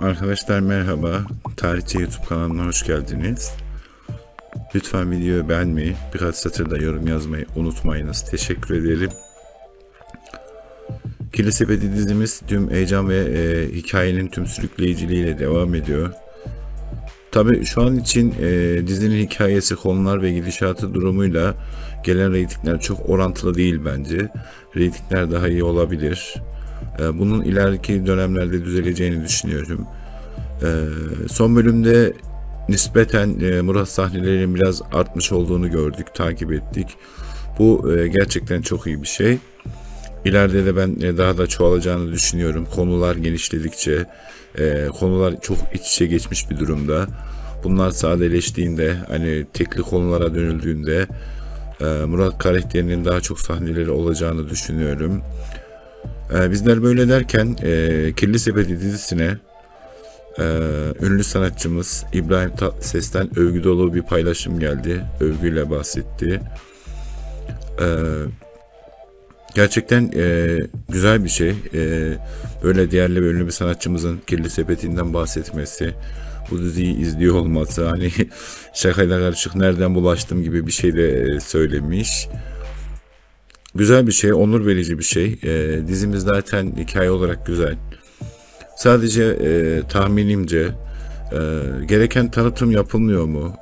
Arkadaşlar merhaba. Tarihçi YouTube kanalına hoş geldiniz. Lütfen videoyu beğenmeyi, birkaç satırda yorum yazmayı unutmayınız. Teşekkür ederim. Kirli Sepeti dizimiz tüm heyecan ve e, hikayenin tüm sürükleyiciliğiyle devam ediyor. Tabi şu an için e, dizinin hikayesi, konular ve gidişatı durumuyla gelen reytingler çok orantılı değil bence. Reytingler daha iyi olabilir. E, bunun ileriki dönemlerde düzeleceğini düşünüyorum. E, son bölümde nispeten e, Murat sahnelerinin biraz artmış olduğunu gördük, takip ettik. Bu e, gerçekten çok iyi bir şey. İleride de ben e, daha da çoğalacağını düşünüyorum. Konular genişledikçe, konular çok iç içe geçmiş bir durumda. Bunlar sadeleştiğinde, hani tekli konulara dönüldüğünde Murat karakterinin daha çok sahneleri olacağını düşünüyorum. E, bizler böyle derken e, Kirli Sepeti dizisine e, ünlü sanatçımız İbrahim Tatlıses'ten övgü dolu bir paylaşım geldi. Övgüyle bahsetti. E, Gerçekten e, güzel bir şey. E, böyle değerli ve ünlü bir sanatçımızın Kirli Sepeti'nden bahsetmesi, bu diziyi izliyor olması, hani şakayla karışık nereden bulaştım gibi bir şey de e, söylemiş. Güzel bir şey, onur verici bir şey. E, dizimiz zaten hikaye olarak güzel. Sadece e, tahminimce e, gereken tanıtım yapılmıyor mu?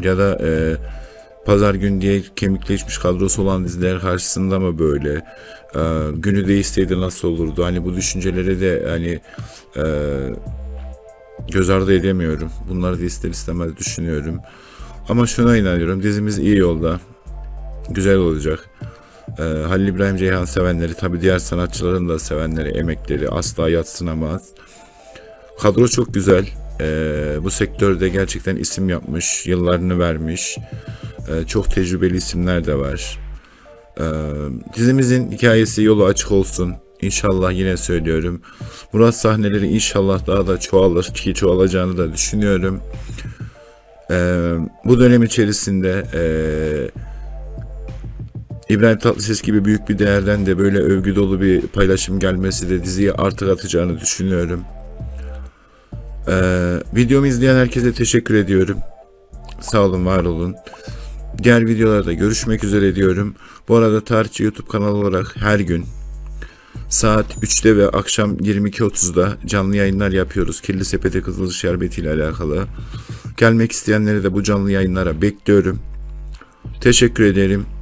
Ya da e, pazar gün diye kemikleşmiş kadrosu olan diziler karşısında mı böyle? E, günü değişseydi nasıl olurdu? Hani bu düşünceleri de hani e, göz ardı edemiyorum. Bunları da ister istemez düşünüyorum. Ama şuna inanıyorum. Dizimiz iyi yolda. Güzel olacak. Ee, Halil İbrahim Ceyhan sevenleri tabi diğer sanatçıların da sevenleri emekleri asla yatsınamaz. Kadro çok güzel. Ee, bu sektörde gerçekten isim yapmış, yıllarını vermiş. Ee, çok tecrübeli isimler de var. Ee, dizimizin hikayesi yolu açık olsun. İnşallah yine söylüyorum. Murat sahneleri inşallah daha da çoğalır ki çoğalacağını da düşünüyorum. Ee, bu dönem içerisinde eee İbrahim Tatlıses gibi büyük bir değerden de böyle övgü dolu bir paylaşım gelmesi de diziye artık atacağını düşünüyorum. Ee, videomu izleyen herkese teşekkür ediyorum. Sağ olun, var olun. Diğer videolarda görüşmek üzere diyorum. Bu arada Tarihçi YouTube kanalı olarak her gün saat 3'te ve akşam 22.30'da canlı yayınlar yapıyoruz. Kirli Sepete Kızıl Şerbeti ile alakalı. Gelmek isteyenleri de bu canlı yayınlara bekliyorum. Teşekkür ederim.